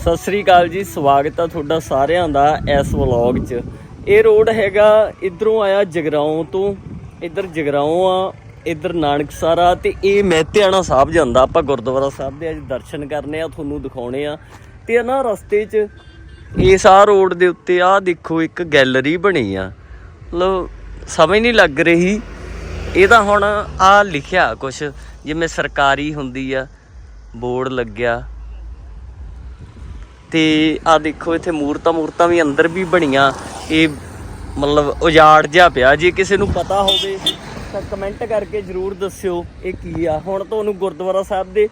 ਸਤਿ ਸ੍ਰੀ ਅਕਾਲ ਜੀ, ਸਵਾਗਤ ਆ ਤੁਹਾਡਾ ਸਾਰਿਆਂ ਦਾ ਇਸ ਵਲੌਗ 'ਚ। ਇਹ ਰੋਡ ਹੈਗਾ ਇਧਰੋਂ ਆਇਆ ਜਗਰਾਉਂ ਤੋਂ। ਇਧਰ ਜਗਰਾਉਂ ਆ, ਇਧਰ ਨਾਨਕਸਰਾ ਤੇ ਇਹ ਮਹਿਤਿਆਣਾ ਸਾਹਿਬ ਜਾਂਦਾ। ਆਪਾਂ ਗੁਰਦੁਆਰਾ ਸਾਹਿਬ ਦੇ ਅੱਜ ਦਰਸ਼ਨ ਕਰਨੇ ਆ, ਤੁਹਾਨੂੰ ਦਿਖਾਉਣੇ ਆ। ਤੇ ਨਾ ਰਸਤੇ 'ਚ ਇਸ ਆ ਰੋਡ ਦੇ ਉੱਤੇ ਆ ਦੇਖੋ ਇੱਕ ਗੈਲਰੀ ਬਣੀ ਆ। ਮਤਲਬ ਸਮਝ ਨਹੀਂ ਲੱਗ ਰਹੀ। ਇਹ ਤਾਂ ਹੁਣ ਆ ਲਿਖਿਆ ਕੁਛ, ਜਿਵੇਂ ਸਰਕਾਰੀ ਹੁੰਦੀ ਆ, ਬੋਰਡ ਲੱਗਿਆ। ਤੇ ਆ ਦੇਖੋ ਇੱਥੇ ਮੂਰਤਾਂ ਮੂਰਤਾਂ ਵੀ ਅੰਦਰ ਵੀ ਬਣੀਆਂ। ਇਹ ਮਤਲਬ ਉਜਾੜ ਜਿਹਾ ਪਿਆ। ਜੇ ਕਿਸੇ ਨੂੰ ਪਤਾ ਹੋਵੇ ਤਾਂ ਕਮੈਂਟ ਕਰਕੇ ਜਰੂਰ ਦੱਸਿਓ ਇਹ ਕੀ ਆ। ਹੁਣ ਤੁਹਾਨੂੰ ਗੁਰਦੁਆਰਾ ਸਾਹਿਬ ਦੇ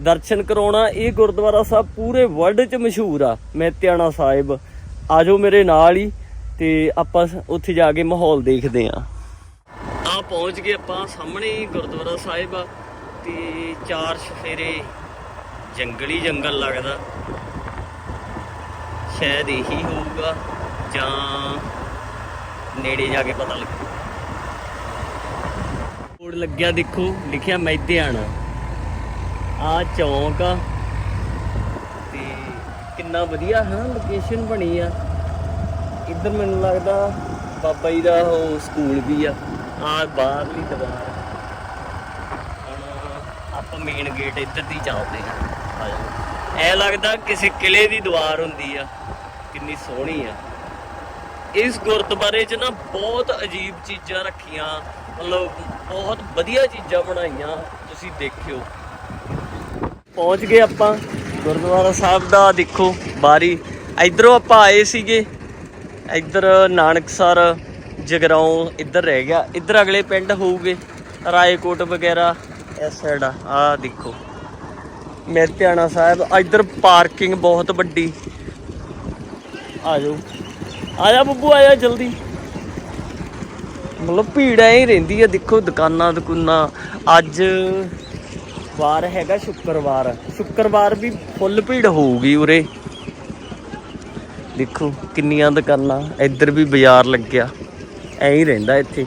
ਦਰਸ਼ਨ ਕਰਾਉਣਾ, ਇਹ ਗੁਰਦੁਆਰਾ ਸਾਹਿਬ ਪੂਰੇ ਵਰਲਡ 'ਚ ਮਸ਼ਹੂਰ ਆ, ਮਹਿਤਿਆਣਾ ਸਾਹਿਬ। ਆਜੋ ਮੇਰੇ ਨਾਲ ਹੀ ਤੇ ਆਪਾਂ ਉੱਥੇ ਜਾ ਕੇ ਮਾਹੌਲ ਦੇਖਦੇ ਆਂ। ਆ ਪਹੁੰਚ ਗਏ ਆਪਾਂ ਸਾਹਮਣੇ ਹੀ ਗੁਰਦੁਆਰਾ ਸਾਹਿਬ ਆ ਤੇ ਚਾਰ ਸਫੇਰੇ ਜੰਗਲੀ ਜੰਗਲ ਲੱਗਦਾ। ਸ਼ਾਇਦ ਇਹੀ ਹੋਊਗਾ ਜਾਂ ਨੇੜੇ ਜਾ ਕੇ ਪਤਾ ਲੱਗੂ। ਬੋਰਡ ਲੱਗਿਆ ਦੇਖੋ, ਲਿਖਿਆ ਮੈਦਿਆਣਾ ਆ ਚੌਂਕ ਆ। ਤੇ ਕਿੰਨਾ ਵਧੀਆ, ਹੈ ਲੋਕੇਸ਼ਨ ਬਣੀ ਆ। ਇੱਧਰ ਮੈਨੂੰ ਲੱਗਦਾ ਬਾਬਾ ਜੀ ਦਾ ਉਹ ਸਕੂਲ ਵੀ ਆ ਆ ਬਾਹਰਲੀ ਦੀਵਾਰ। ਹੁਣ ਆਪਾਂ ਮੇਨ ਗੇਟ ਇੱਧਰ ਦੀ ਚੱਲਦੇ ਆ ਆ ਜਾਓ। ਐ ਲੱਗਦਾ ਕਿਸੇ ਕਿਲੇ ਦੀ ਦੀਵਾਰ ਹੁੰਦੀ ਆ। ਕਿੰਨੀ ਸੋਹਣੀ ਆ। ਇਸ ਗੁਰਦੁਆਰੇ 'ਚ ਨਾ ਬਹੁਤ ਅਜੀਬ ਚੀਜ਼ਾਂ ਰੱਖੀਆਂ, ਮਤਲਬ ਬਹੁਤ ਵਧੀਆ ਚੀਜ਼ਾਂ ਬਣਾਈਆਂ, ਤੁਸੀਂ ਦੇਖਿਓ। ਪਹੁੰਚ ਗਏ ਆਪਾਂ, ਗੁਰਦੁਆਰਾ ਸਾਹਿਬ ਦਾ ਦੇਖੋ ਬਾਰੀ। ਇਧਰੋਂ ਆਪਾਂ ਆਏ ਸੀਗੇ, ਇੱਧਰ ਨਾਨਕਸਰ ਜਗਰਾਉਂ ਇੱਧਰ ਰਹਿ ਗਿਆ। ਇੱਧਰ ਅਗਲੇ ਪਿੰਡ ਹੋਊਗੇ, ਰਾਏਕੋਟ ਵਗੈਰਾ, ਇਸ ਸਾਈਡ ਆ। ਆਹ ਦੇਖੋ। ਮਹਿਤਿਆਣਾ ਸਾਹਿਬ, ਇੱਧਰ ਪਾਰਕਿੰਗ ਬਹੁਤ ਵੱਡੀ। ਆ ਜਾਓ ਆ ਜਾ ਬੱਬੂ ਆ ਜਾ ਜਲਦੀ। ਮਤਲਬ ਭੀੜ ਐ ਹੀ ਰਹਿੰਦੀ ਆ, ਦੇਖੋ ਦੁਕਾਨਾਂ ਦੁਕਾਨਾਂ। ਅੱਜ ਵਾਰ ਹੈਗਾ ਸ਼ੁੱਕਰਵਾਰ। ਸ਼ੁੱਕਰਵਾਰ ਵੀ ਫੁੱਲ ਭੀੜ ਹੋਊਗੀ ਉਰੇ। ਦੇਖੋ ਕਿੰਨੀਆਂ ਦੁਕਾਨਾਂ, ਇੱਧਰ ਵੀ ਬਾਜ਼ਾਰ ਲੱਗਿਆ। ਐ ਹੀ ਰਹਿੰਦਾ ਇੱਥੇ।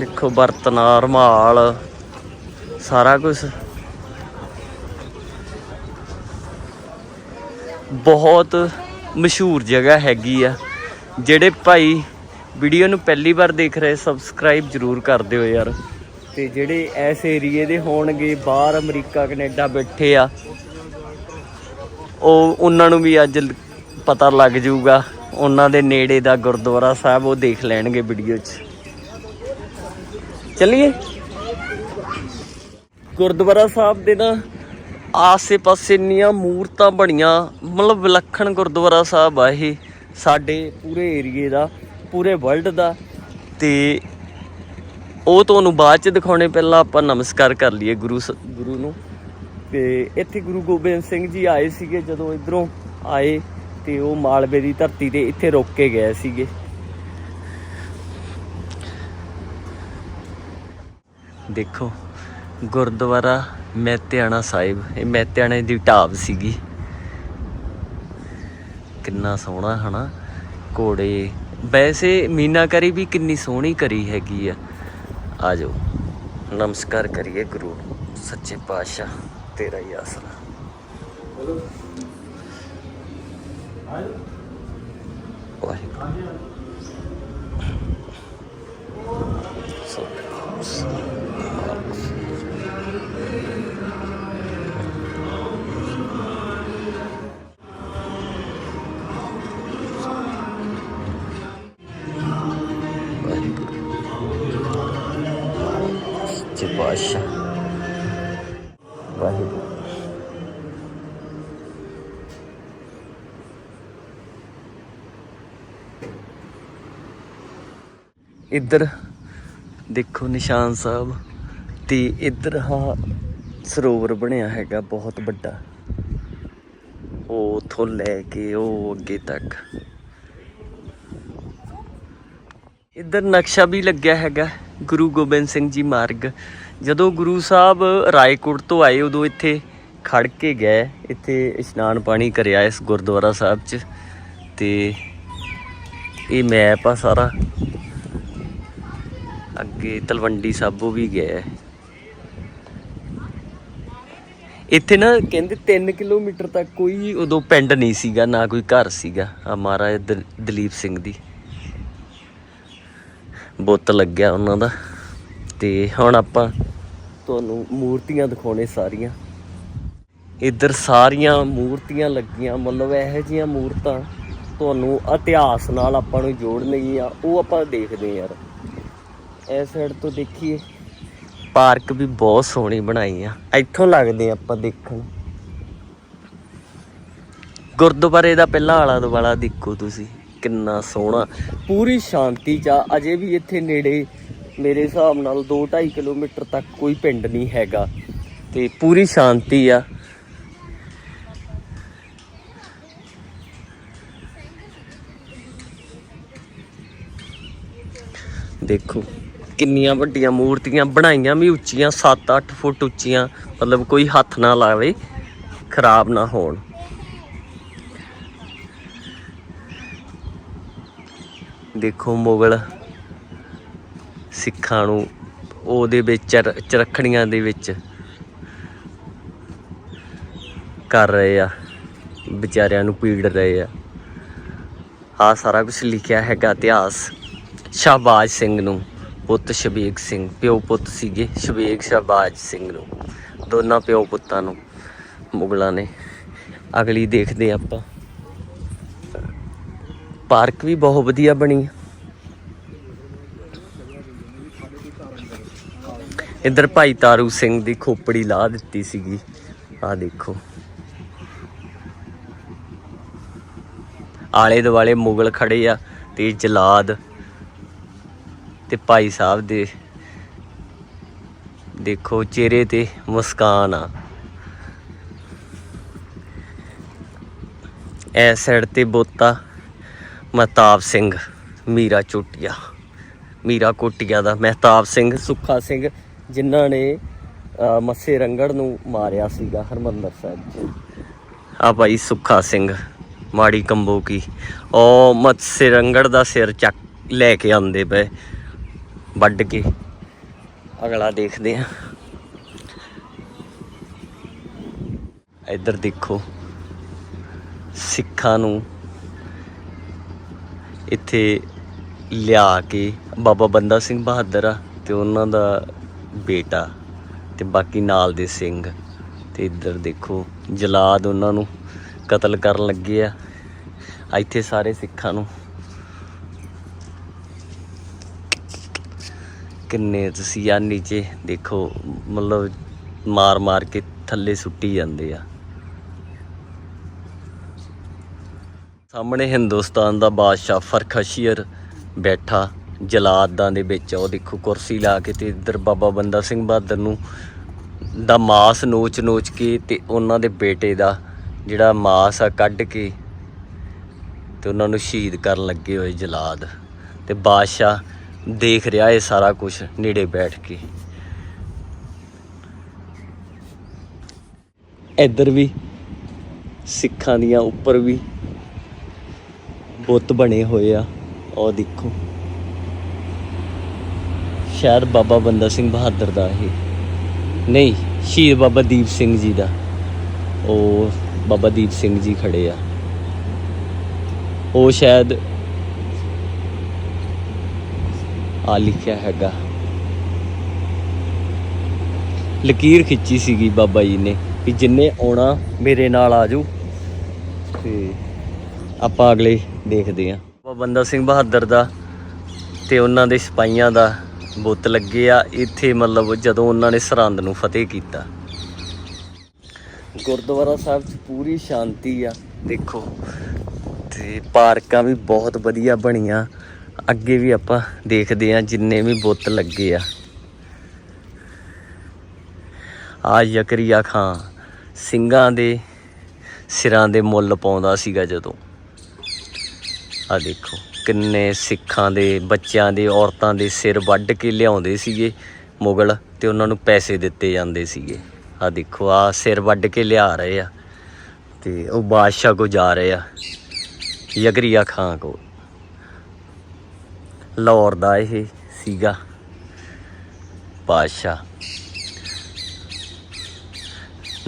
ਦੇਖੋ ਬਰਤਨਾਂ ਰਮਾਲ ਸਾਰਾ ਕੁਝ ਬਹੁਤ ਮਸ਼ਹੂਰ ਜਗ੍ਹਾ ਹੈਗੀ ਆ, ਜਿਹੜੇ ਭਾਈ ਵੀਡੀਓ ਨੂੰ ਪਹਿਲੀ ਵਾਰ ਦੇਖ ਰਹੇ ਸਬਸਕ੍ਰਾਈਬ ਜਰੂਰ ਕਰ ਦਿਓ ਯਾਰ। ਤੇ ਜਿਹੜੇ ਇਸ ਏਰੀਏ ਦੇ ਹੋਣਗੇ, ਬਾਹਰ ਅਮਰੀਕਾ, ਕੈਨੇਡਾ ਬੈਠੇ ਆ, ਉਹ ਉਹਨਾਂ ਨੂੰ ਵੀ ਅੱਜ ਪਤਾ ਲੱਗ ਜਾਊਗਾ। ਉਹਨਾਂ ਦੇ ਨੇੜੇ ਦਾ ਗੁਰਦੁਆਰਾ ਸਾਹਿਬ, ਉਹ ਦੇਖ ਲੈਣਗੇ ਵੀਡੀਓ 'ਚ। ਚੱਲੀਏ। ਗੁਰਦੁਆਰਾ ਸਾਹਿਬ ਦੇ ਨਾ ਆਸੇ-ਪਾਸੇ ਇੰਨੀਆਂ ਮੂਰਤਾਂ ਬਣੀਆਂ, ਮਤਲਬ ਵਿਲੱਖਣ ਗੁਰਦੁਆਰਾ ਸਾਹਿਬ ਆ ਇਹ, ਸਾਡੇ ਪੂਰੇ ਏਰੀਏ ਦਾ, ਪੂਰੇ ਵਰਲਡ ਦਾ। ਤੇ ਉਹ ਤੁਹਾਨੂੰ ਬਾਅਦ ਚ ਦਿਖਾਉਣੇ, ਪਹਿਲਾਂ ਆਪਾਂ ਨਮਸਕਾਰ ਕਰ ਲਈਏ ਗੁਰੂ ਸ- ਗੁਰੂ ਨੂੰ। ਤੇ ਇੱਥੇ ਗੁਰੂ ਗੋਬਿੰਦ ਸਿੰਘ ਜੀ ਆਏ ਸੀਗੇ, ਜਦੋਂ ਇਧਰੋਂ ਆਏ, ਤੇ ਉਹ ਮਾਲਵੇ ਦੀ ਧਰਤੀ ਤੇ ਇੱਥੇ ਰੁਕ ਕੇ ਗਏ ਸੀਗੇ। ਦੇਖੋ ਗੁਰਦੁਆਰਾ ਮਹਿਤਿਆਣਾ ਸਾਹਿਬ। ਇਹ ਮਹਿਤਿਆਣੇ ਦੀ ਢਾਬ ਸੀਗੀ। ਕਿੰਨਾ ਸੋਹਣਾ, ਹਨਾ? ਘੋੜੇ। ਵੈਸੇ ਮੀਨਾਕਾਰੀ ਵੀ ਕਿੰਨੀ ਸੋਹਣੀ ਕਰੀ ਹੈਗੀ ਆ। ਆ ਜਾਓ ਨਮਸਕਾਰ ਕਰੀਏ ਗੁਰੂ ਨੂੰ। ਸੱਚੇ ਪਾਤਸ਼ਾਹ, ਤੇਰਾ ਹੀ ਆਸਰਾ। ਵਾਹਿਗੁਰੂ। ਸੱਚੇ ਪਾਤਸ਼ਾਹ ਵਾਹਿਗੁਰੂ ਇੱਧਰ ਦੇਖੋ ਨਿਸ਼ਾਨ ਸਾਹਿਬ ਤੇ ਇੱਧਰ ਹਾਂ ਸਰੋਵਰ ਬਣਿਆ ਹੈਗਾ ਬਹੁਤ ਵੱਡਾ ਉਹ ਉੱਥੋਂ ਲੈ ਕੇ ਉਹ ਅੱਗੇ ਤੱਕ ਇੱਧਰ ਨਕਸ਼ਾ ਵੀ ਲੱਗਿਆ ਹੈਗਾ ਗੁਰੂ ਗੋਬਿੰਦ ਸਿੰਘ ਜੀ ਮਾਰਗ ਜਦੋਂ ਗੁਰੂ ਸਾਹਿਬ ਰਾਏਕੋਟ ਤੋਂ ਆਏ, ਉਦੋਂ ਇੱਥੇ ਖੜ ਕੇ ਗਏ। ਇੱਥੇ ਇਸ਼ਨਾਨ ਪਾਣੀ ਕਰਿਆ ਇਸ ਗੁਰਦੁਆਰਾ ਸਾਹਿਬ 'ਚ ਤੇ ਇਹ ਮੈਪ ਆ ਸਾਰਾ। ਅੱਗੇ ਤਲਵੰਡੀ ਸਾਬੋ ਵੀ ਗਏ ਇੱਥੇ ਨਾ ਕਹਿੰਦੇ 3 ਕਿਲੋਮੀਟਰ ਤੱਕ ਕੋਈ ਉਦੋਂ ਪਿੰਡ ਨਹੀਂ ਸੀਗਾ, ਨਾ ਕੋਈ ਘਰ ਸੀਗਾ। ਆ ਮਹਾਰਾਜ ਦਲੀਪ ਸਿੰਘ ਦੀ ਬੁੱਤ ਲੱਗਿਆ ਉਹਨਾਂ ਦਾ। ਤੇ ਹੁਣ ਆਪਾਂ ਤੁਹਾਨੂੰ ਮੂਰਤੀਆਂ ਦਿਖਾਉਣੇ ਸਾਰੀਆਂ। ਇੱਧਰ ਸਾਰੀਆਂ ਮੂਰਤੀਆਂ ਲੱਗੀਆਂ, ਮਤਲਬ ਇਹੋ ਜਿਹੀਆਂ ਮੂਰਤਾਂ ਤੁਹਾਨੂੰ ਇਤਿਹਾਸ ਨਾਲ ਆਪਾਂ ਨੂੰ ਜੋੜਨਗੀਆਂ ਉਹ ਆਪਾਂ ਦੇਖਦੇ ਯਾਰ। ਇਸ ਸਾਈਡ ਤੋਂ ਦੇਖੀਏ। ਪਾਰਕ ਵੀ ਬਹੁਤ ਸੋਹਣੀ ਬਣਾਈ ਆ, ਇੱਥੋਂ ਲੱਗਦੇ ਆ ਆਪਾਂ ਦੇਖਣ। ਗੁਰਦੁਆਰੇ ਦਾ ਪਹਿਲਾ ਆਲਾ ਦੁਆਲਾ ਦੇਖੋ ਤੁਸੀਂ, ਕਿੰਨਾ ਸੋਹਣਾ, ਪੂਰੀ ਸ਼ਾਂਤੀ ਚ ਅਜੇ ਵੀ ਇੱਥੇ ਨੇੜੇ ਮੇਰੇ ਹਿਸਾਬ ਨਾਲ 2.5 ਕਿਲੋਮੀਟਰ ਤੱਕ ਕੋਈ ਪਿੰਡ ਨਹੀਂ ਹੈਗਾ ਤੇ ਪੂਰੀ ਸ਼ਾਂਤੀ ਆ। ਦੇਖੋ, ਕਿੰਨੀਆਂ ਵੱਡੀਆਂ ਮੂਰਤੀਆਂ, ਬਣਾਈਆਂ ਵੀ ਉੱਚੀਆਂ 7-8 ਫੁੱਟ ਉੱਚੀਆਂ, ਮਤਲਬ ਕੋਈ ਹੱਥ ਨਾ ਲਾਵੇ, ਖਰਾਬ ਨਾ ਹੋਣ। ਦੇਖੋ ਮੁਗਲ ਸਿੱਖਾਂ ਨੂੰ, ਉਹਦੇ ਵਿੱਚ ਚਰ- ਚਰਖੜੀਆਂ ਦੇ ਵਿੱਚ ਕਰ ਰਹੇ ਆ, ਵਿਚਾਰਿਆਂ ਨੂੰ ਪੀੜ ਰਹੇ ਆ। ਆ ਸਾਰਾ ਕੁਝ ਲਿਖਿਆ ਹੈਗਾ ਇਤਿਹਾਸ। ਸ਼ਾਹਬਾਜ਼ ਸਿੰਘ ਨੂੰ, ਪੁੱਤ ਸ਼ਬੀਕ ਸਿੰਘ, ਪਿਓ ਪੁੱਤ ਸੀਗੇ, ਸ਼ਬੀਕ, ਸ਼ਾਹਬਾਜ਼ ਸਿੰਘ ਨੂੰ। ਦੋਨਾਂ ਪਿਓ ਪੁੱਤਾਂ ਨੂੰ, ਮੁਗਲਾਂ ਨੇ। ਅਗਲੀ ਦੇਖਦੇ ਹਾਂ ਆਪਾਂ। ਪਾਰਕ ਵੀ ਬਹੁਤ ਵਧੀਆ ਬਣੀ ਇੱਧਰ ਭਾਈ ਤਾਰੂ ਸਿੰਘ ਦੀ ਖੋਪੜੀ ਲਾ ਦਿੱਤੀ ਸੀਗੀ। ਆ ਦੇਖੋ। ਆਲੇ ਦੁਆਲੇ ਮੁਗਲ ਖੜੇ ਆ ਤੇ ਜਲਾਦ ਤੇ ਭਾਈ ਸਾਹਿਬ ਦੇ। ਦੇਖੋ ਚਿਹਰੇ ਤੇ ਮੁਸਕਾਨ ਆ। ਐ ਸਾਈਡ ਤੇ ਬੋਤਾ ਮਹਤਾਬ ਸਿੰਘ, ਮੀਰਾ ਚੋਟੀਆ। ਮੀਰਾ ਕੋਟੀਆ ਦਾ ਮਹਿਤਾਬ ਸਿੰਘ, ਸੁੱਖਾ ਸਿੰਘ ਜਿਨ੍ਹਾਂ ਨੇ ਅਹ, ਮੱਸੇ ਰੰਗੜ ਨੂੰ ਮਾਰਿਆ ਸੀਗਾ ਹਰਮੰਦਰ ਸਾਹਿਬ 'ਚ। ਆ ਭਾਈ ਸੁੱਖਾ ਸਿੰਘ ਮਾੜੀ ਕੰਬੋ ਕੀ। ਉਹ ਮੱਸੇ ਰੰਗੜ ਦਾ ਸਿਰ ਚੱਕ ਲੈ ਕੇ ਆਉਂਦੇ ਪਏ ਵੱਢ ਕੇ। ਅਗਲਾ ਦੇਖਦੇ ਆ ਇੱਧਰ ਦੇਖੋ ਸਿੱਖਾਂ ਨੂੰ ਇੱਥੇ ਲਿਆ ਕੇ ਬਾਬਾ ਬੰਦਾ ਸਿੰਘ ਬਹਾਦਰ ਆ ਤੇ ਉਹਨਾਂ ਦਾ ਬੇਟਾ ਤੇ ਬਾਕੀ ਨਾਲ ਦੇ ਸਿੰਘ ਤੇ ਇੱਧਰ ਦੇਖੋ ਜਲਾਦ ਉਹਨਾਂ ਨੂੰ ਕਤਲ ਕਰਨ ਲੱਗੇ ਆ। ਇੱਥੇ ਸਾਰੇ ਸਿੱਖਾਂ ਨੂੰ। ਕਿੰਨੇ ਤੁਸੀਂ ਆ ਨੀਚੇ ਦੇਖੋ, ਮਤਲਬ ਮਾਰ ਮਾਰ ਕੇ ਥੱਲੇ ਸੁੱਟੀ ਜਾਂਦੇ ਆ। ਸਾਹਮਣੇ ਹਿੰਦੁਸਤਾਨ ਦਾ ਬਾਦਸ਼ਾਹ ਫਰਖਸ਼ੀਅਰ ਬੈਠਾ। ਜਲਾਦਾਂ ਦੇ ਵਿੱਚ, ਉਹ ਦੇਖੋ ਕੁਰਸੀ ਲਾ ਕੇ ਤੇ ਇੱਧਰ ਬਾਬਾ ਬੰਦਾ ਸਿੰਘ ਬਹਾਦਰ ਨੂੰ ਦਾ ਮਾਸ ਨੋਚ ਨੋਚ ਕੇ ਤੇ ਉਹਨਾਂ ਦੇ ਬੇਟੇ ਦਾ ਜਿਹੜਾ ਮਾਸ ਆ ਕੱਢ ਕੇ ਤੇ ਉਹਨਾਂ ਨੂੰ ਸ਼ਹੀਦ ਕਰਨ ਲੱਗੇ ਹੋਏ ਜਲਾਦ। ਤੇ ਬਾਦਸ਼ਾਹ ਦੇਖ ਰਿਹਾ ਇਹ ਸਾਰਾ ਕੁਝ ਨੇੜੇ ਬੈਠ ਕੇ। ਇੱਧਰ ਵੀ ਸਿੱਖਾਂ ਦੀਆਂ ਉੱਪਰ ਵੀ ਬੁੱਤ ਬਣੇ ਹੋਏ ਆ। ਉਹ ਦੇਖੋ। ਸ਼ਾਇਦ ਬਾਬਾ ਬੰਦਾ ਸਿੰਘ ਬਹਾਦਰ ਦਾ ਹੀ ਨਹੀਂ, ਸ਼ਹੀਦ ਬਾਬਾ ਦੀਪ ਸਿੰਘ ਜੀ ਦਾ। ਉਹ ਬਾਬਾ ਦੀਪ ਸਿੰਘ ਜੀ ਖੜੇ ਆ। ਉਹ ਸ਼ਾਇਦ ਆ ਲਿਖਿਆ ਹੈਗਾ। ਲਕੀਰ ਖਿੱਚੀ ਸੀਗੀ ਬਾਬਾ ਜੀ ਨੇ ਵੀ ਜਿੰਨੇ ਆਉਣਾ ਮੇਰੇ ਨਾਲ ਆਜੋ। ਤੇ ਆਪਾਂ ਅਗਲੇ ਦੇਖਦੇ ਆਂ। ਬਾਬਾ ਬੰਦਾ ਸਿੰਘ ਬਹਾਦਰ ਦਾ ਤੇ ਉਹਨਾਂ ਦੇ ਸਿਪਾਹੀਆਂ ਦਾ ਬੁੱਤ ਲੱਗੇ ਆ। ਇੱਥੇ ਮਤਲਬ ਜਦੋਂ ਉਹਨਾਂ ਨੇ ਸਰਹੰਦ ਨੂੰ ਫਤਿਹ ਕੀਤਾ। ਗੁਰਦੁਆਰਾ ਸਾਹਿਬ 'ਚ ਪੂਰੀ ਸ਼ਾਂਤੀ ਆ। ਦੇਖੋ, ਤੇ ਪਾਰਕਾਂ ਵੀ ਬਹੁਤ ਵਧੀਆ ਬਣੀਆਂ। ਅੱਗੇ ਵੀ ਆਪਾਂ ਦੇਖਦੇ ਆ ਜਿੰਨੇ ਵੀ ਬੁੱਤ ਲੱਗੇ ਆ। ਆ ਯਕਰੀਆ ਖਾਂ ਸਿੰਘਾਂ ਦੇ ਸਿਰਾਂ ਦੇ ਮੁੱਲ ਪਾਉਂਦਾ ਸੀਗਾ ਜਦੋਂ। ਆ ਦੇਖੋ। ਕਿੰਨੇ ਸਿੱਖਾਂ ਦੇ, ਬੱਚਿਆਂ ਦੇ, ਔਰਤਾਂ ਦੇ ਸਿਰ ਵੱਢ ਕੇ ਲਿਆਉਂਦੇ ਸੀਗੇ ਮੁਗਲ ਤੇ ਉਹਨਾਂ ਨੂੰ ਪੈਸੇ ਦਿੱਤੇ ਜਾਂਦੇ ਸੀਗੇ। ਆ ਦੇਖੋ ਆ ਸਿਰ ਵੱਢ ਕੇ ਲਿਆ ਰਹੇ ਆ ਤੇ ਉਹ ਬਾਦਸ਼ਾਹ ਕੋ ਜਾ ਰਹੇ ਆ, ਯਗਰੀਆ ਖਾਂ ਕੋ ਲਾਹੌਰ ਦਾ ਇਹ ਸੀਗਾ ਬਾਦਸ਼ਾਹ।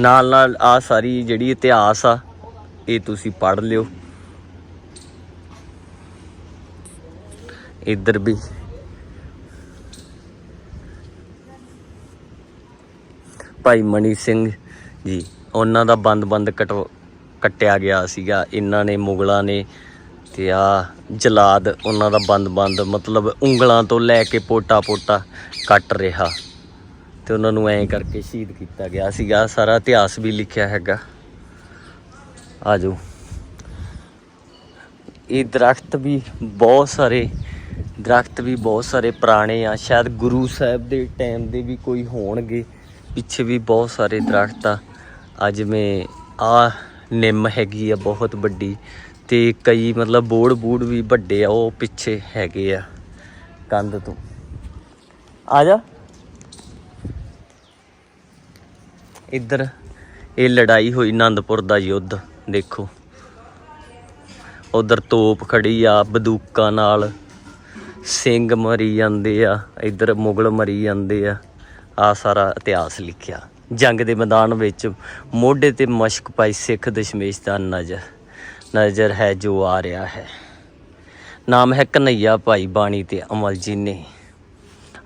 ਨਾਲ ਨਾਲ ਆ ਸਾਰੀ ਜਿਹੜੀ ਇਤਿਹਾਸ ਆ, ਇਹ ਤੁਸੀਂ ਪੜ੍ਹ ਲਿਓ। ਇੱਧਰ ਵੀ। ਭਾਈ ਮਣੀ ਸਿੰਘ ਜੀ, ਉਹਨਾਂ ਦਾ ਬੰਦ-ਬੰਦ ਕਟ, ਕੱਟਿਆ ਗਿਆ ਸੀਗਾ। ਇਹਨਾਂ ਨੇ, ਮੁਗਲਾਂ ਨੇ ਤੇ ਆ ਜਲਾਦ, ਉਹਨਾਂ ਦਾ ਬੰਦ-ਬੰਦ ਮਤਲਬ ਉਂਗਲਾਂ ਤੋਂ ਲੈ ਕੇ ਪੋਟਾ-ਪੋਟਾ ਕੱਟ ਰਿਹਾ। ਤੇ ਉਹਨਾਂ ਨੂੰ ਐਂ ਕਰਕੇ ਸ਼ਹੀਦ ਕੀਤਾ ਗਿਆ ਸੀਗਾ। ਸਾਰਾ ਇਤਿਹਾਸ ਵੀ ਲਿਖਿਆ ਹੈਗਾ। ਆਜੋ। ਇਹ ਦਰਖਤ ਵੀ ਬਹੁਤ ਸਾਰੇ ਦਰਖਤ ਵੀ ਬਹੁਤ ਸਾਰੇ ਪੁਰਾਣੇ ਆ, ਸ਼ਾਇਦ ਗੁਰੂ ਸਾਹਿਬ ਦੇ ਟਾਈਮ ਦੇ ਵੀ ਕੋਈ ਹੋਣਗੇ, ਪਿੱਛੇ ਵੀ ਬਹੁਤ ਸਾਰੇ ਦਰਖਤ ਆ। ਅੱਜ ਮੈਂ ਆ ਨਿੰਮ ਹੈਗੀ ਆ ਬਹੁਤ ਵੱਡੀ ਤੇ ਕਈ ਮਤਲਬ ਬੋੜ ਬੂੜ ਵੀ ਵੱਡੇ ਆ, ਉਹ ਪਿੱਛੇ ਹੈਗੇ ਆ ਕੰਧ ਤੋਂ। ਆ ਜਾ। ਇੱਧਰ ਇਹ ਲੜਾਈ ਹੋਈ ਆਨੰਦਪੁਰ ਦਾ ਯੁੱਧ, ਦੇਖੋ। ਉਧਰ ਤੋਪ ਖੜੀ ਆ, ਬੰਦੂਕਾਂ ਨਾਲ। ਸਿੰਘ ਮਰੀ ਜਾਂਦੇ ਆ, ਇੱਧਰ ਮੁਗਲ ਮਰੀ ਜਾਂਦੇ ਆ। ਆ ਸਾਰਾ ਇਤਿਹਾਸ ਲਿਖਿਆ। ਜੰਗ ਦੇ ਮੈਦਾਨ ਵਿੱਚ ਮੋਢੇ ਤੇ ਮਸ਼ਕ ਪਾਈ ਸਿੱਖ ਦਸ਼ਮੇਸ਼ ਦਾ ਨਜ਼ਰ ਨਜ਼ਰ ਹੈ ਜੋ ਆ ਰਿਹਾ ਹੈ। ਨਾਮ ਹੈ ਕਨਈਆ ਭਾਈ ਬਾਣੀ ਤੇ ਅਮਲ ਜੀ ਨੇ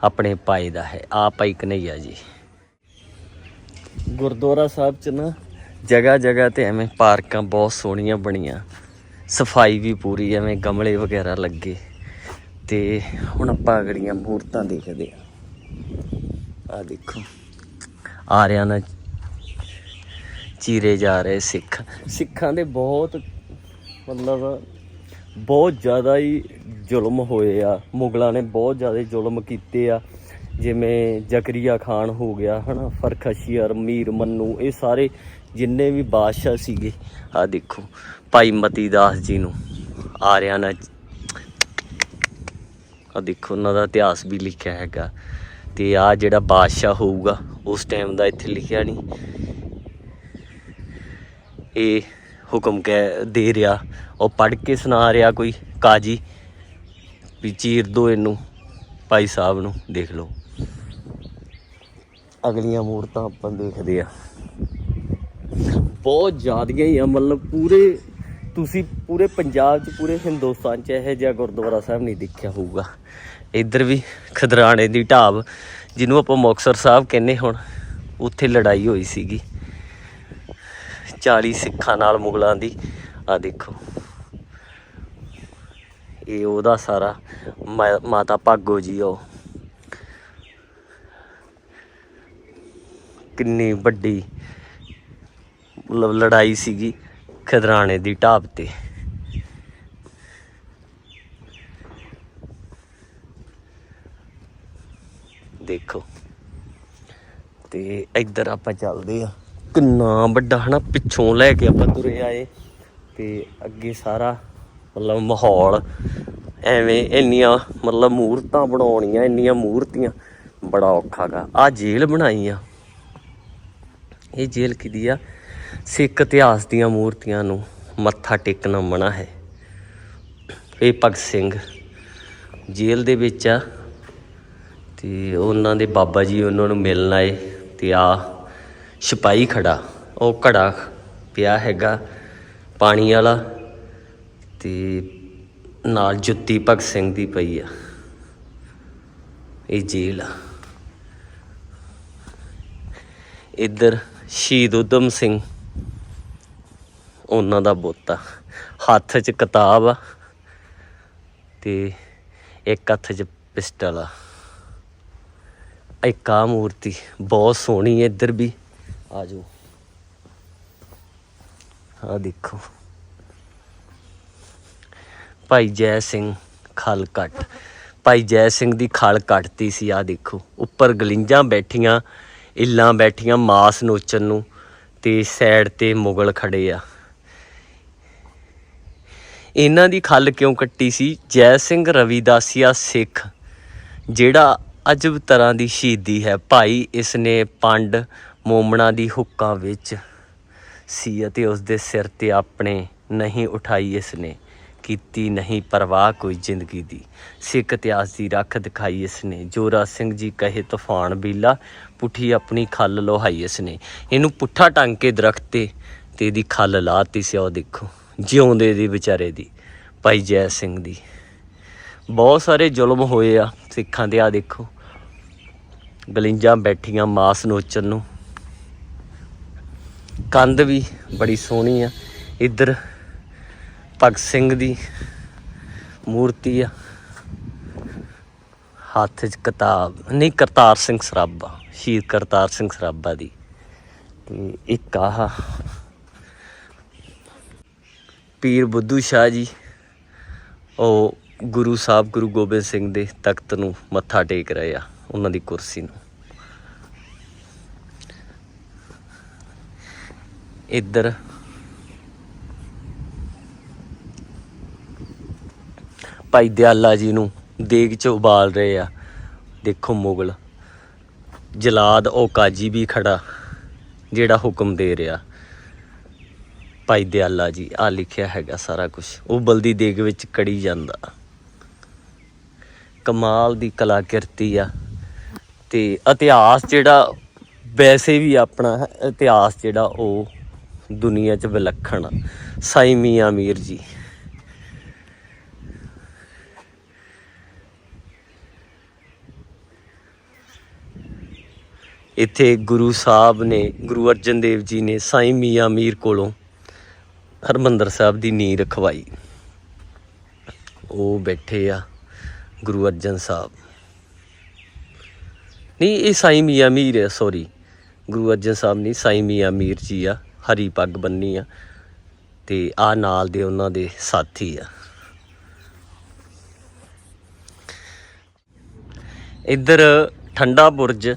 ਆਪਣੇ ਪਾਏ ਦਾ ਹੈ। ਆ ਭਾਈ ਕਨਈਆ ਜੀ। ਗੁਰਦੁਆਰਾ ਸਾਹਿਬ ਚ ਨਾ ਜਗ੍ਹਾ ਜਗ੍ਹਾ ਤੇ ਐਵੇਂ ਪਾਰਕਾਂ ਬਹੁਤ ਸੋਹਣੀਆਂ ਬਣੀਆਂ। ਸਫ਼ਾਈ ਵੀ ਪੂਰੀ, ਐਵੇਂ ਗਮਲੇ ਵਗੈਰਾ ਲੱਗੇ। ਤੇ ਹੁਣ ਆਪਾਂ ਅਗਲੀਆਂ ਮੂਰਤਾਂ ਦੇਖਦੇ ਆ ਆ ਦੇਖੋ। ਆ ਨਾਲ ਚੀਰੇ ਜਾ ਰਹੇ ਸਿੱਖ। ਸਿੱਖਾਂ ਦੇ ਬਹੁਤ ਮਤਲਬ ਬਹੁਤ ਜ਼ਿਆਦਾ ਹੀ ਜ਼ੁਲਮ ਹੋਏ ਆ। ਮੁਗਲਾਂ ਨੇ ਬਹੁਤ ਜ਼ਿਆਦਾ ਜ਼ੁਲਮ ਕੀਤੇ ਆ। ਜਿਵੇਂ ਜ਼ਕਰੀਆ ਖਾਨ ਹੋ ਗਿਆ, ਹਨਾ ਫਰਖਸ਼ੀਅਰ ਮੀਰ ਮੰਨੂ, ਇਹ ਸਾਰੇ ਜਿੰਨੇ ਵੀ ਬਾਦਸ਼ਾਹ ਸੀਗੇ। ਆ ਦੇਖੋ, ਭਾਈ ਮਤੀ ਦਾਸ ਜੀ ਨੂੰ। ਆਰਿਆਨਾ ਆ ਦੇਖੋ, ਉਹਨਾਂ ਦਾ ਇਤਿਹਾਸ ਵੀ ਲਿਖਿਆ ਹੈਗਾ। ਤੇ ਆ ਜਿਹੜਾ ਬਾਦਸ਼ਾਹ ਹੋਊਗਾ, ਉਸ ਟਾਈਮ ਦਾ ਇੱਥੇ ਲਿਖਿਆ ਨਹੀਂ ਇਹ ਹੁਕਮ ਕਹਿ, ਦੇ ਰਿਹਾ। ਉਹ ਪੜ੍ਹ ਕੇ ਸੁਣਾ ਰਿਹਾ ਕੋਈ ਕਾਜੀ ਵੀ ਚੀਰ ਦੋ ਇਹਨੂੰ, ਭਾਈ ਸਾਹਿਬ ਨੂੰ, ਦੇਖ ਲਓ। ਅਗਲੀਆਂ ਮੂਰਤਾਂ ਆਪਾਂ ਦੇਖਦੇ ਆ। ਬਹੁਤ ਜ਼ਿਆਦੀਆਂ ਹੀ ਆ, ਮਤਲਬ ਪੂਰੇ ਤੁਸੀਂ ਪੂਰੇ ਪੰਜਾਬ 'ਚ, ਪੂਰੇ ਹਿੰਦੁਸਤਾਨ 'ਚ ਇਹੋ ਜਿਹਾ ਗੁਰਦੁਆਰਾ ਸਾਹਿਬ ਨਹੀਂ ਦੇਖਿਆ ਹੋਊਗਾ। ਇੱਧਰ ਵੀ ਖਦਰਾਣੇ ਦੀ ਢਾਬ, ਜਿਹਨੂੰ ਆਪਾਂ ਮੁਕਤਸਰ ਸਾਹਿਬ ਕਹਿੰਦੇ ਹੁਣ, ਉੱਥੇ ਲੜਾਈ ਹੋਈ ਸੀਗੀ। 40 ਸਿੱਖਾਂ ਨਾਲ ਮੁਗਲਾਂ ਦੀ ਆ ਦੇਖੋ। ਇਹ ਉਹਦਾ ਸਾਰਾ, ਮਾ- ਮਾਤਾ ਭਾਗੋ ਜੀ ਉਹ। ਕਿੰਨੀ ਵੱਡੀ ਮਤਲਬ ਲੜਾਈ ਸੀਗੀ। ਖਦਰਾਣੇ ਦੀ ਢਾਬ ਤੇ। ਦੇਖੋ। ਤੇ ਇੱਧਰ ਆਪਾਂ ਚੱਲਦੇ ਆ ਕਿੰਨਾ ਵੱਡਾ ਹਨਾ, ਪਿੱਛੋਂ ਲੈ ਕੇ ਆਪਾਂ ਤੁਰੇ ਆਏ। ਤੇ ਅੱਗੇ ਸਾਰਾ ਮਤਲਬ ਮਾਹੌਲ ਐਵੇਂ ਇੰਨੀਆਂ ਮਤਲਬ ਮੂਰਤਾਂ ਬਣਾਉਣੀਆਂ, ਇੰਨੀਆਂ ਮੂਰਤੀਆਂ। ਬੜਾ ਔਖਾ ਗਾ। ਆ ਜੇਲ੍ਹ ਬਣਾਈ ਆ। ਇਹ ਜੇਲ੍ਹ ਕਿਦੀ ਆ? ਸਿੱਖ ਇਤਿਹਾਸ ਦੀਆਂ ਮੂਰਤੀਆਂ ਨੂੰ ਮੱਥਾ ਟੇਕਣਾ ਮਨਾ ਹੈ। ਇਹ ਭਗਤ ਸਿੰਘ ਜੇਲ੍ਹ ਦੇ ਵਿੱਚ ਆ ਤੇ ਉਹਨਾਂ ਦੇ ਬਾਬਾ ਜੀ ਉਹਨਾਂ ਨੂੰ ਮਿਲਣ ਆਏ ਤੇ ਆ ਸਿਪਾਹੀ ਖੜਾ। ਉਹ ਘੜਾ ਪਿਆ ਹੈਗਾ ਪਾਣੀ ਵਾਲਾ ਤੇ ਨਾਲ ਜੁੱਤੀ ਭਗਤ ਸਿੰਘ ਦੀ ਪਈ ਆ। ਇਹ ਜੇਲ੍ਹ ਆ। ਇੱਧਰ ਸ਼ਹੀਦ ਉਦਮ ਸਿੰਘ ਉਹਨਾਂ ਦਾ ਬੁੱਤ ਆ। ਹੱਥ 'ਚ ਕਿਤਾਬ ਆ ਤੇ ਇੱਕ ਹੱਥ 'ਚ ਪਿਸਟਲ ਆ। ਇੱਕ ਆ ਮੂਰਤੀ ਬਹੁਤ ਸੋਹਣੀ ਹੈ ਇੱਧਰ ਵੀ। ਆ ਜਾਓ। ਆ ਦੇਖੋ। ਭਾਈ ਜੈ ਸਿੰਘ ਖਲ ਕੱਟ। ਭਾਈ ਜੈ ਸਿੰਘ ਦੀ ਖਲ ਕੱਟਤੀ ਸੀ ਆ ਦੇਖੋ। ਉੱਪਰ ਗਲਿੰਜਾਂ ਬੈਠੀਆਂ, ਇੱਲਾਂ ਬੈਠੀਆਂ ਮਾਸ ਨੋਚਣ ਨੂੰ ਤੇ ਸਾਈਡ ਤੇ ਮੁਗਲ ਖੜੇ ਆ। ਇਹਨਾਂ ਦੀ ਖੱਲ ਕਿਉਂ ਕੱਟੀ ਸੀ? ਜੈ ਸਿੰਘ ਰਵਿਦਾਸੀਆ ਸਿੱਖ, ਜਿਹੜਾ ਅਜਬ ਤਰ੍ਹਾਂ ਦੀ ਸ਼ਹੀਦੀ ਹੈ। ਭਾਈ ਇਸ ਨੇ ਪੰਡ ਮੋਮਣਾ ਦੀ ਹੁੱਕਾਂ ਵਿੱਚ ਸੀ ਅਤੇ ਉਸ ਦੇ ਸਿਰ ਤੇ ਆਪਣੇ ਨਹੀਂ ਉਠਾਈ ਇਸ ਨੇ, ਕੀਤੀ ਨਹੀਂ ਪਰਵਾਹ ਕੋਈ ਜ਼ਿੰਦਗੀ ਦੀ। ਸਿੱਖ ਇਤਿਹਾਸ ਦੀ ਰੱਖ ਦਿਖਾਈ ਇਸ ਨੇ। ਜੋਰਾ ਸਿੰਘ ਜੀ ਕਹੇ, ਤੂਫਾਨ ਬੀਲਾ, ਪੁੱਠੀ ਆਪਣੀ ਖੱਲ ਲੋਹਾਈ ਇਸ ਨੇ। ਇਹਨੂੰ ਪੁੱਠਾ ਟੰਗ ਕੇ ਦਰਖਤ ਤੇ ਤੇ ਇਹਦੀ ਖੱਲ ਲਾਤੀ ਸੀ ਉਹ ਦੇਖੋ। ਜਿਉਂਦੇ ਦੀ ਵਿਚਾਰੇ ਦੀ, ਭਾਈ ਜੈ ਸਿੰਘ ਦੀ। ਬਹੁਤ ਸਾਰੇ ਜ਼ੁਲਮ ਹੋਏ ਆ ਸਿੱਖਾਂ ਦੇ ਆ ਦੇਖੋ। ਗਲਿੰਜਾਂ ਬੈਠੀਆਂ ਮਾਸ ਨੋਚਣ ਨੂੰ। ਕੰਧ ਵੀ ਬੜੀ ਸੋਹਣੀ ਆ। ਇੱਧਰ ਭਗਤ ਸਿੰਘ ਦੀ ਮੂਰਤੀ ਆ। ਹੱਥ 'ਚ ਕਿਤਾਬ, ਨਹੀਂ, ਕਰਤਾਰ ਸਿੰਘ ਸਰਾਭਾ, ਸ਼ਹੀਦ ਕਰਤਾਰ ਸਿੰਘ ਸਰਾਭਾ ਦੀ। ਤੇ ਇੱਕ ਆਹ ਪੀਰ ਬੁੱਧੂ ਸ਼ਾਹ ਜੀ, ਉਹ ਗੁਰੂ ਸਾਹਿਬ, ਗੁਰੂ ਗੋਬਿੰਦ ਸਿੰਘ ਦੇ ਤਖਤ ਨੂੰ ਮੱਥਾ ਟੇਕ ਰਹੇ ਆ, ਉਹਨਾਂ ਦੀ ਕੁਰਸੀ ਨੂੰ। ਇੱਧਰ ਭਾਈ ਦਿਆਲਾ ਜੀ ਨੂੰ ਦੇਗ 'ਚ ਉਬਾਲ ਰਹੇ ਆ। ਦੇਖੋ ਮੁਗਲ, ਜਲਾਦ ਉਹ ਕਾਜੀ ਵੀ ਖੜਾ, ਜਿਹੜਾ ਹੁਕਮ ਦੇ ਰਿਹਾ। ਭਾਈ ਦਿਆਲਾ ਜੀ ਆ ਲਿਖਿਆ ਹੈਗਾ ਸਾਰਾ ਕੁਝ ਉਹ ਬਲਦੀ ਦੇਗ ਵਿੱਚ ਕੜੀ ਜਾਂਦਾ। ਕਮਾਲ ਦੀ ਕਲਾਕਿਰਤੀ ਆ। ਤੇ ਇਤਿਹਾਸ ਜਿਹੜਾ, ਵੈਸੇ ਵੀ ਆਪਣਾ ਇਤਿਹਾਸ ਜਿਹੜਾ ਉਹ ਦੁਨੀਆ 'ਚ ਵਿਲੱਖਣ ਆ। ਸਾਈ ਮੀਆਂ ਮੀਰ ਜੀ। ਇੱਥੇ ਗੁਰੂ ਸਾਹਿਬ ਨੇ, ਗੁਰੂ ਅਰਜਨ ਦੇਵ ਜੀ ਨੇ ਸਾਈ ਮੀਆਂ ਮੀਰ ਕੋਲੋਂ ਹਰਮੰਦਰ ਸਾਹਿਬ ਦੀ ਨੀਂਹ ਰਖਵਾਈ। ਉਹ ਬੈਠੇ ਆ ਗੁਰੂ ਅਰਜਨ ਸਾਹਿਬ। ਨਹੀਂ, ਇਹ ਸਾਈ ਮੀਆਂ ਮੀਰ ਹੈ ਸੌਰੀ ਗੁਰੂ ਅਰਜਨ ਸਾਹਿਬ ਨਹੀਂ, ਸਾਈ ਮੀਆਂ ਮੀਰ ਜੀ ਆ, ਹਰੀ ਪੱਗ ਬੰਨੀ ਆ ਤੇ ਆ ਨਾਲ ਦੇ ਉਹਨਾਂ ਦੇ ਸਾਥੀ ਆ। ਇੱਧਰ ਠੰਡਾ ਬੁਰਜ,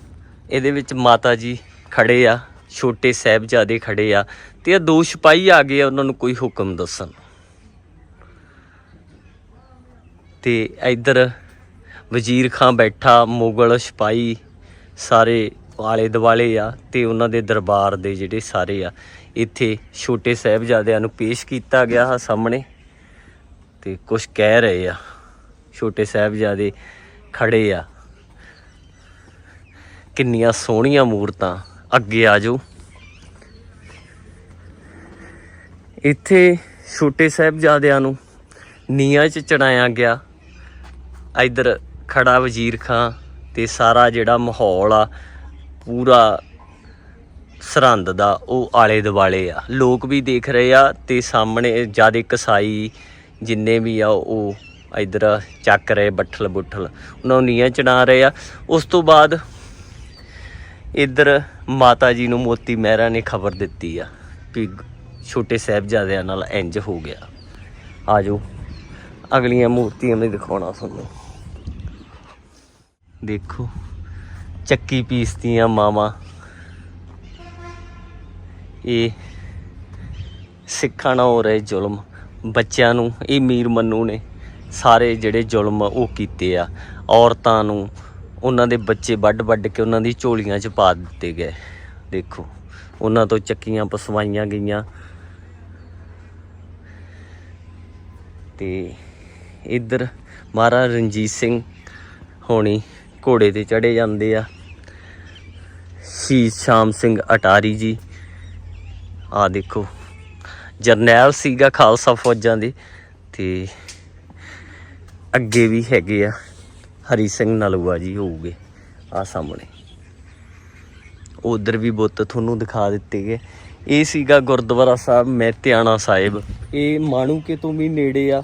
ਇਹਦੇ ਵਿੱਚ ਮਾਤਾ ਜੀ ਖੜੇ ਆ। ਛੋਟੇ ਸਾਹਿਬਜ਼ਾਦੇ ਖੜੇ ਆ ਤੇ ਇਹ ਦੋ ਸਿਪਾਹੀ ਆ ਗਏ ਆ, ਉਹਨਾਂ ਨੂੰ ਕੋਈ ਹੁਕਮ ਦੱਸਣ। ਤੇ ਇੱਧਰ ਵਜ਼ੀਰ ਖਾਂ ਬੈਠਾ, ਮੁਗਲ ਸਿਪਾਹੀ ਸਾਰੇ ਆਲੇ ਦੁਆਲੇ ਆ ਤੇ ਉਹਨਾਂ ਦੇ ਦਰਬਾਰ ਦੇ ਜਿਹੜੇ ਸਾਰੇ ਆ, ਇੱਥੇ ਛੋਟੇ ਸਾਹਿਬਜ਼ਾਦਿਆਂ ਨੂੰ ਪੇਸ਼ ਕੀਤਾ ਗਿਆ ਆ ਸਾਹਮਣੇ ਤੇ ਕੁਝ ਕਹਿ ਰਹੇ ਆ। ਛੋਟੇ ਸਾਹਿਬਜ਼ਾਦੇ ਖੜੇ ਆ। ਕਿੰਨੀਆਂ ਸੋਹਣੀਆਂ ਮੂਰਤਾਂ। ਅੱਗੇ ਆ ਜਾਓ। ਇੱਥੇ ਛੋਟੇ ਸਾਹਿਬਜ਼ਾਦਿਆਂ ਨੂੰ ਨੀਹਾਂ 'ਚ ਚੜਾਇਆ ਗਿਆ। ਇਧਰ ਖੜਾ ਵਜ਼ੀਰ ਖਾਂ ਤੇ ਸਾਰਾ ਜਿਹੜਾ ਮਾਹੌਲ ਆ, ਪੂਰਾ ਸਰਹੰਦ ਦਾ, ਉਹ ਆਲੇ ਦੁਆਲੇ ਆ। ਲੋਕ ਵੀ ਦੇਖ ਰਹੇ ਆ ਤੇ ਸਾਹਮਣੇ ਜਿਆਦੇ ਕਸਾਈ ਜਿੰਨੇ ਵੀ ਆ, ਉਹ ਇਧਰ ਚੱਕ ਰਹੇ ਬੱਠਲ ਬੁੱਠਲ ਉਹਨਾਂ ਨੂੰ ਨੀਹਾਂ ਚੜਾ ਰਹੇ ਆ। ਉਸ ਤੋਂ ਬਾਅਦ ਇੱਧਰ ਮਾਤਾ ਜੀ ਨੂੰ ਮੋਤੀ ਮਹਿਰਾ ਨੇ ਖਬਰ ਦਿੱਤੀ ਆ ਕਿ ਛੋਟੇ ਸਾਹਿਬਜ਼ਾਦਿਆਂ ਨਾਲ ਇੰਜ ਹੋ ਗਿਆ। ਆਜੋ, ਅਗਲੀਆਂ ਮੂਰਤੀਆਂ ਵੀ ਦਿਖਾਉਣਾ ਤੁਹਾਨੂੰ। ਦੇਖੋ, ਚੱਕੀ ਪੀਸਦੀਆਂ ਮਾਵਾਂ। ਇਹ ਸਿੱਖਾਂ ਨਾਲ ਹੋ ਰਹੇ ਜ਼ੁਲਮ। ਬੱਚਿਆਂ ਨੂੰ, ਇਹ ਮੀਰ ਮੰਨੂ ਨੇ ਸਾਰੇ ਜਿਹੜੇ ਜ਼ੁਲਮ ਉਹ ਕੀਤੇ ਆ। ਔਰਤਾਂ ਨੂੰ ਉਹਨਾਂ ਦੇ ਬੱਚੇ ਵੱਡ ਵੱਡ ਕੇ ਉਹਨਾਂ ਦੀ ਝੋਲੀਆਂ 'ਚ ਪਾ ਦਿੱਤੇ ਗਏ। ਦੇਖੋ, ਉਹਨਾਂ ਤੋਂ ਚੱਕੀਆਂ ਪਸਵਾਈਆਂ ਗਈਆਂ। ਤੇ ਇੱਧਰ ਮਹਾਰਾਜ ਰਣਜੀਤ ਸਿੰਘ ਹੋਣੀ ਘੋੜੇ ਤੇ ਚੜੇ ਜਾਂਦੇ ਆ। ਸ਼ਹੀਦ ਸ਼ਾਮ ਸਿੰਘ ਅਟਾਰੀ ਜੀ। ਆ ਦੇਖੋ, ਜਰਨੈਲ ਸੀਗਾ ਖਾਲਸਾ ਫੌਜਾਂ ਦੇ ਤੇ ਅੱਗੇ ਵੀ ਹੈਗੇ ਆ। ਹਰੀ ਸਿੰਘ ਨਲੂਆ ਜੀ ਹੋਊਗੇ ਆ ਸਾਹਮਣੇ। ਉਧਰ ਵੀ ਬੁੱਤ ਤੁਹਾਨੂੰ ਦਿਖਾ ਦਿੱਤੇ ਗਏ। ਇਹ ਸੀਗਾ ਗੁਰਦੁਆਰਾ ਸਾਹਿਬ ਮਹਿਤਿਆਣਾ ਸਾਹਿਬ। ਇਹ ਮਾਣੂਕੇ ਤੋਂ ਵੀ ਨੇੜੇ ਆ,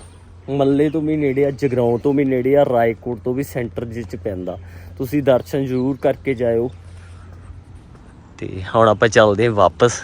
ਮੱਲੇ ਤੋਂ ਵੀ ਨੇੜੇ ਆ, ਜਗਰਾਉਂ ਤੋਂ ਵੀ ਨੇੜੇ ਆ, ਰਾਏਕੋਟ ਤੋਂ ਵੀ ਸੈਂਟਰ ਜਿਹ ਪੈਂਦਾ। ਤੁਸੀਂ ਦਰਸ਼ਨ ਜ਼ਰੂਰ ਕਰਕੇ ਜਾਇਓ। ਤੇ ਹੁਣ ਆਪਾਂ ਚੱਲਦੇ ਹਾਂ ਵਾਪਸ।